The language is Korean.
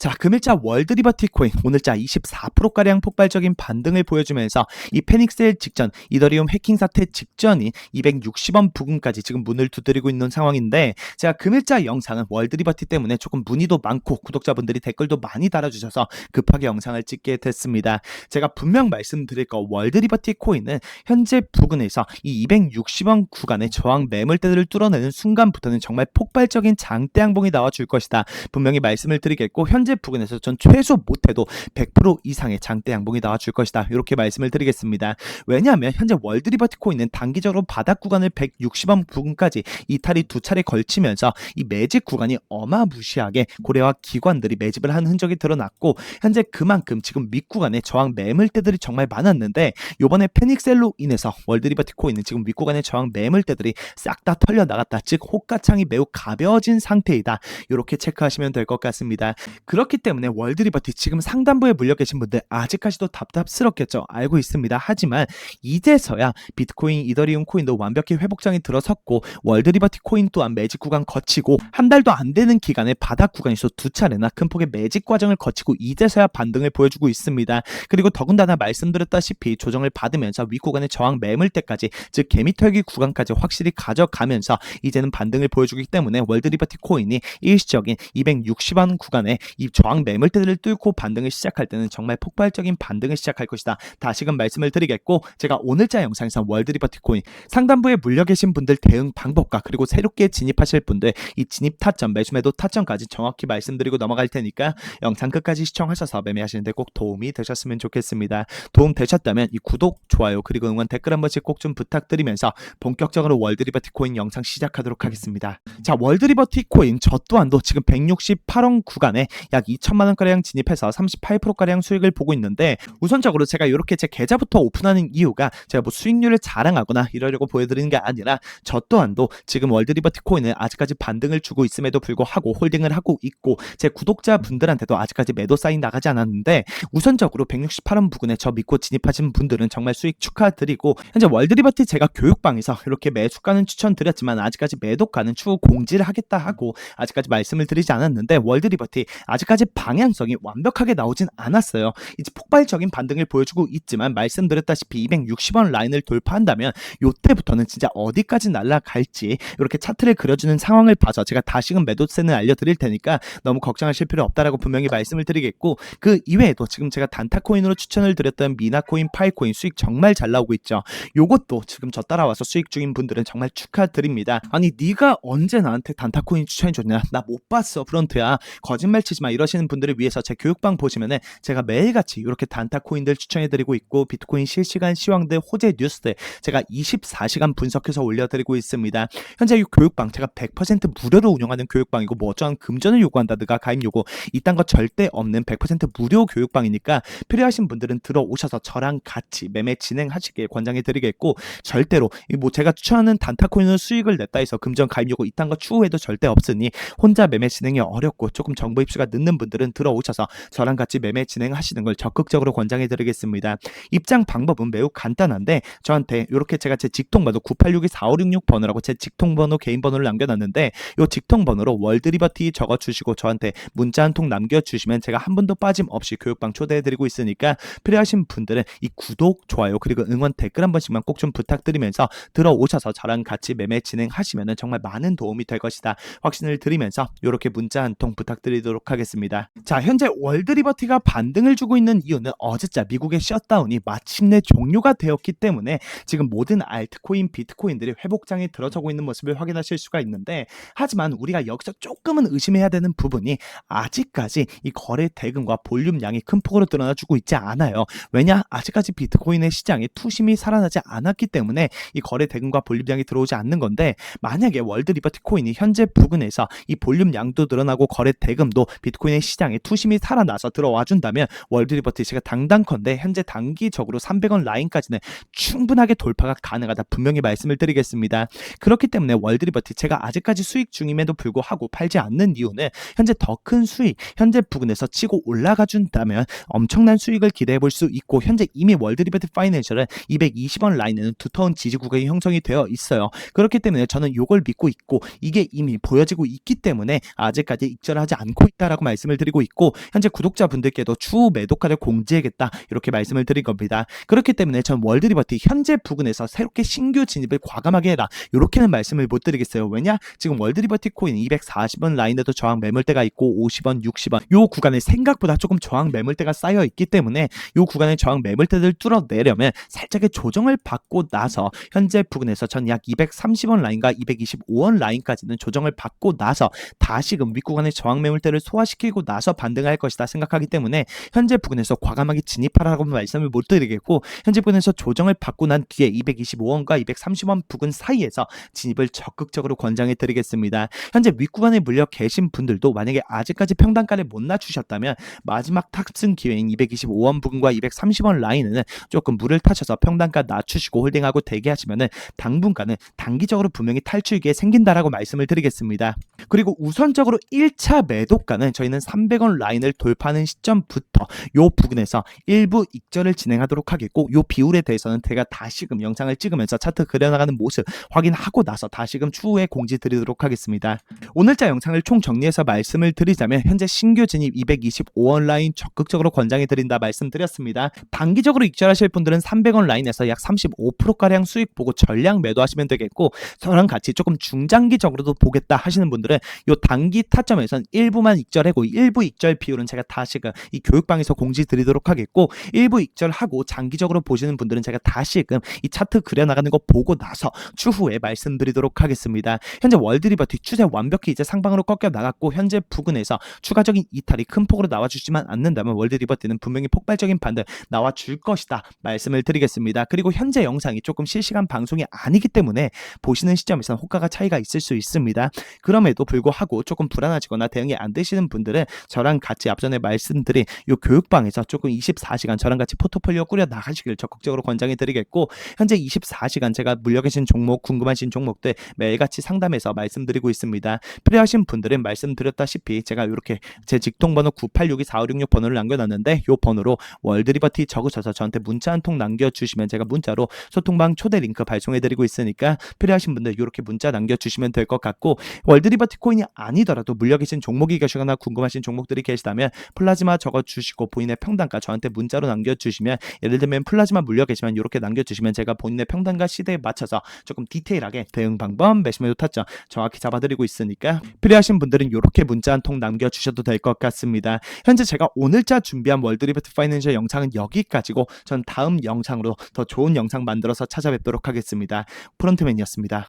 자, 금일자 월드 리버티 코인 오늘자 24%가량 폭발적인 반등을 보여주면서 이 패닉셀 직전 이더리움 해킹 사태 직전인 260원 부근까지 지금 문을 두드리고 있는 상황인데 제가 금일자 영상은 월드 리버티 때문에 조금 문의도 많고 구독자분들이 댓글도 많이 달아주셔서 급하게 영상을 찍게 됐습니다. 제가 분명 말씀드릴 거 월드 리버티 코인은 현재 부근에서 이 260원 구간의 저항 매물대들을 뚫어내는 순간부터는 정말 폭발적인 장대 항봉이 나와줄 것이다. 분명히 말씀을 드리겠고 현재 부근에서 전 최소 못해도 100% 이상의 장대 양봉이 나와줄 것이다. 이렇게 말씀을 드리겠습니다. 왜냐하면 현재 월드 리버티 코인은 단기적으로 바닥 구간을 160원 부근까지 이탈이 두 차례 걸치면서 이 매집 구간이 어마무시하게 고래와 기관들이 매집을 한 흔적이 드러났고 현재 그만큼 지금 윗구간에 저항 매물대들이 정말 많았는데 요번에 패닉셀로 인해서 월드 리버티 코인은 지금 윗구간의 저항 매물대들이 싹 다 털려 나갔다. 즉 호가창이 매우 가벼워진 상태이다. 이렇게 체크하시면 될 것 같습니다. 그 렇기 때문에 월드 리버티 지금 상단부에 물려 계신 분들 아직까지도 답답스럽겠죠. 알고 있습니다. 하지만 이제서야 비트코인, 이더리움 코인도 완벽히 회복장이 들어섰고 월드 리버티 코인 또한 매직 구간 거치고 한 달도 안 되는 기간에 바닥 구간에서 두 차례나 큰 폭의 매직 과정을 거치고 이제서야 반등을 보여주고 있습니다. 그리고 더군다나 말씀드렸다시피 조정을 받으면서 윗구간의 저항 매물대까지 즉 개미털기 구간까지 확실히 가져가면서 이제는 반등을 보여주기 때문에 월드 리버티 코인이 일시적인 260원 구간에 이 저항 매물대들을 뚫고 반등을 시작할 때는 정말 폭발적인 반등을 시작할 것이다. 다시금 말씀을 드리겠고 제가 오늘자 영상에서 월드 리버 티 코인 상단부에 물려 계신 분들 대응 방법과 그리고 새롭게 진입하실 분들 이 진입 타점 매수 매도 타점까지 정확히 말씀드리고 넘어갈 테니까 영상 끝까지 시청하셔서 매매하시는데 꼭 도움이 되셨으면 좋겠습니다. 도움 되셨다면 이 구독, 좋아요 그리고 응원 댓글 한 번씩 꼭 좀 부탁드리면서 본격적으로 월드 리버 티 코인 영상 시작하도록 하겠습니다. 자 월드 리버 티 코인 저 또한도 지금 168원 구간에 약 2천만 원가량 진입해서 38%가량 수익을 보고 있는데 우선적으로 제가 이렇게 제 계좌부터 오픈하는 이유가 제가 뭐 수익률을 자랑하거나 이러려고 보여드리는 게 아니라 저 또한도 지금 월드 리버티 코인을 아직까지 반등을 주고 있음에도 불구하고 홀딩을 하고 있고 제 구독자분들한테도 아직까지 매도 사인 나가지 않았는데 우선적으로 168원 부근에 저 믿고 진입하신 분들은 정말 수익 축하드리고 현재 월드 리버티 제가 교육방에서 이렇게 매수가는 추천드렸지만 아직까지 매도가는 추후 공지를 하겠다 하고 아직까지 말씀을 드리지 않았는데 월드 리버티 아직 까지 방향성이 완벽하게 나오진 않았어요. 이제 폭발적인 반등을 보여주고 있지만 말씀드렸다시피 260원 라인을 돌파한다면 요때부터는 진짜 어디까지 날아갈지 이렇게 차트를 그려주는 상황을 봐서 제가 다시금 매도세는 알려드릴 테니까 너무 걱정하실 필요 없다라고 분명히 말씀을 드리겠고 그 이외에도 지금 제가 단타코인으로 추천을 드렸던 미나코인, 파이코인 수익 정말 잘 나오고 있죠. 요것도 지금 저 따라와서 수익 중인 분들은 정말 축하드립니다. 아니 네가 언제 나한테 단타코인 추천해줬냐? 나 못 봤어 프런트야. 거짓말 치지 마 이러시는 분들을 위해서 제 교육방 보시면은 제가 매일같이 이렇게 단타 코인들 추천해드리고 있고 비트코인 실시간 시황들 호재 뉴스들 제가 24시간 분석해서 올려드리고 있습니다. 현재 이 교육방 제가 100% 무료로 운영하는 교육방이고 뭐 어쩌한 금전을 요구한다든가 가입 요구 이딴 거 절대 없는 100% 무료 교육방이니까 필요하신 분들은 들어오셔서 저랑 같이 매매 진행하시길 권장해드리겠고 절대로 이뭐 제가 추천하는 단타 코인으로 수익을 냈다 해서 금전 가입 요구 이딴 거 추후에도 절대 없으니 혼자 매매 진행이 어렵고 조금 정보 입수가 늦는 분들은 들어오셔서 저랑 같이 매매 진행하시는 걸 적극적으로 권장해 드리겠습니다. 입장 방법은 매우 간단한데 저한테 이렇게 제가 제 직통번호 986-4566번호라고 제 직통번호 개인 번호를 남겨놨는데 이 직통번호로 월드리버티 적어주시고 저한테 문자 한 통 남겨주시면 제가 한 분도 빠짐없이 교육방 초대해드리고 있으니까 필요하신 분들은 이 구독, 좋아요 그리고 응원 댓글 한 번씩만 꼭 좀 부탁드리면서 들어오셔서 저랑 같이 매매 진행하시면 정말 많은 도움이 될 것이다 확신을 드리면서 이렇게 문자 한 통 부탁드리도록 하겠 습니다. 자 현재 월드리버티가 반등을 주고 있는 이유는 어제자 미국의 셧다운이 마침내 종료가 되었기 때문에 지금 모든 알트코인, 비트코인들이 회복장에 들어서고 있는 모습을 확인하실 수가 있는데 하지만 우리가 여기서 조금은 의심해야 되는 부분이 아직까지 이 거래 대금과 볼륨량이 큰 폭으로 드러나주고 있지 않아요. 왜냐? 아직까지 비트코인의 시장에 투심이 살아나지 않았기 때문에 이 거래 대금과 볼륨량이 들어오지 않는 건데 만약에 월드 리버티 코인이 현재 부근에서 이 볼륨량도 늘어나고 거래 대금도 비트코인 의 시장에 투심이 살아나서 들어와 준다면 월드 리버티 제가 당당컨대 현재 단기적으로 300원 라인까지는 충분하게 돌파가 가능하다 분명히 말씀을 드리겠습니다. 그렇기 때문에 월드 리버티 제가 아직까지 수익 중임에도 불구하고 팔지 않는 이유는 현재 더 큰 수익 현재 부근에서 치고 올라가 준다면 엄청난 수익을 기대해 볼 수 있고 현재 이미 월드 리버티 파이낸셜은 220원 라인에는 두터운 지지 구간이 형성이 되어 있어요. 그렇기 때문에 저는 이걸 믿고 있고 이게 이미 보여지고 있기 때문에 아직까지 익절하지 않고 있다라고 말 씀을 드리고 있고 현재 구독자분들께도 추후 매도가를 공지하겠다 이렇게 말씀을 드린 겁니다. 그렇기 때문에 전 월드리버티 현재 부근에서 새롭게 신규 진입을 과감하게 해라 이렇게는 말씀을 못 드리겠어요. 왜냐 지금 월드리버티 코인 240원 라인에도 저항 매물대가 있고 50원, 60원 요 구간에 생각보다 조금 저항 매물대가 쌓여 있기 때문에 요 구간의 저항 매물대를 뚫어내려면 살짝의 조정을 받고 나서 현재 부근에서 전 약 230원 라인과 225원 라인까지는 조정을 받고 나서 다시금 윗구간의 저항 매물대를 소화시키 고 나서 반등할 것이다 생각하기 때문에 현재 부근에서 과감하게 진입하라고 말씀을 못 드리겠고 현재 부근에서 조정을 받고 난 뒤에 225원과 230원 부근 사이에서 진입을 적극적으로 권장해 드리겠습니다. 현재 윗구간에 물려 계신 분들도 만약에 아직까지 평단가를 못 낮추셨다면 마지막 탑승 기회인 225원 부근과 230원 라인에는 조금 물을 타셔서 평단가 낮추시고 홀딩하고 대기하시면은 당분간은 단기적으로 분명히 탈출기에 생긴다라고 말씀을 드리겠습니다. 그리고 우선적으로 1차 매도가는 저희는 300원 라인을 돌파하는 시점부터 요 부근에서 일부 익절을 진행하도록 하겠고 요 비율에 대해서는 제가 다시금 영상을 찍으면서 차트 그려나가는 모습 확인하고 나서 다시금 추후에 공지 드리도록 하겠습니다. 오늘자 영상을 총 정리해서 말씀을 드리자면 현재 신규 진입 225원 라인 적극적으로 권장해 드린다 말씀드렸습니다. 단기적으로 익절하실 분들은 300원 라인에서 약 35%가량 수익 보고 전량 매도하시면 되겠고 저랑 같이 조금 중장기적으로도 보겠다 하시는 분들은 요 단기 타점에선 일부만 익절하고 일부 익절 비율은 제가 다시금 이 교육방에서 공지 드리도록 하겠고 일부 익절하고 장기적으로 보시는 분들은 제가 다시금 이 차트 그려나가는 거 보고 나서 추후에 말씀드리도록 하겠습니다. 현재 월드리버티 추세 완벽히 이제 상방으로 꺾여 나갔고 현재 부근에서 추가적인 이탈이 큰 폭으로 나와주지만 않는다면 월드리버티는 분명히 폭발적인 반등 나와줄 것이다 말씀을 드리겠습니다. 그리고 현재 영상이 조금 실시간 방송이 아니기 때문에 보시는 시점에서는 호가가 차이가 있을 수 있습니다. 그럼에도 불구하고 조금 불안하시거나 대응이 안 되시는 분들은 저랑 같이 앞전에 말씀드린 요 교육방에서 조금 24시간 저랑 같이 포트폴리오 꾸려 나가시길 적극적으로 권장해 드리겠고 현재 24시간 제가 물려 계신 종목 궁금하신 종목들 매일같이 상담해서 말씀드리고 있습니다. 필요하신 분들은 말씀드렸다시피 제가 이렇게 제 직통번호 98624566 번호를 남겨놨는데 요 번호로 월드리버티 적으셔서 저한테 문자 한 통 남겨주시면 제가 문자로 소통방 초대 링크 발송해드리고 있으니까 필요하신 분들 이렇게 문자 남겨주시면 될 것 같고 월드리버티 코인이 아니더라도 물려 계신 종목이 계시거나 궁금하신 종목들이 계시다면 플라즈마 적어주시고 본인의 평단가 저한테 문자로 남겨주시면 예를 들면 플라즈마 물려 계시면 이렇게 남겨주시면 제가 본인의 평단가 시대에 맞춰서 조금 디테일하게 대응 방법 매시매도 타점 정확히 잡아드리고 있으니까 필요하신 분들은 이렇게 문자 한 통 남겨주셔도 될 것 같습니다. 현재 제가 오늘자 준비한 월드리버트 파이낸셜 영상은 여기까지고 전 다음 영상으로 더 좋은 영상 만들어서 찾아뵙도록 하겠습니다. 프론트맨이었습니다.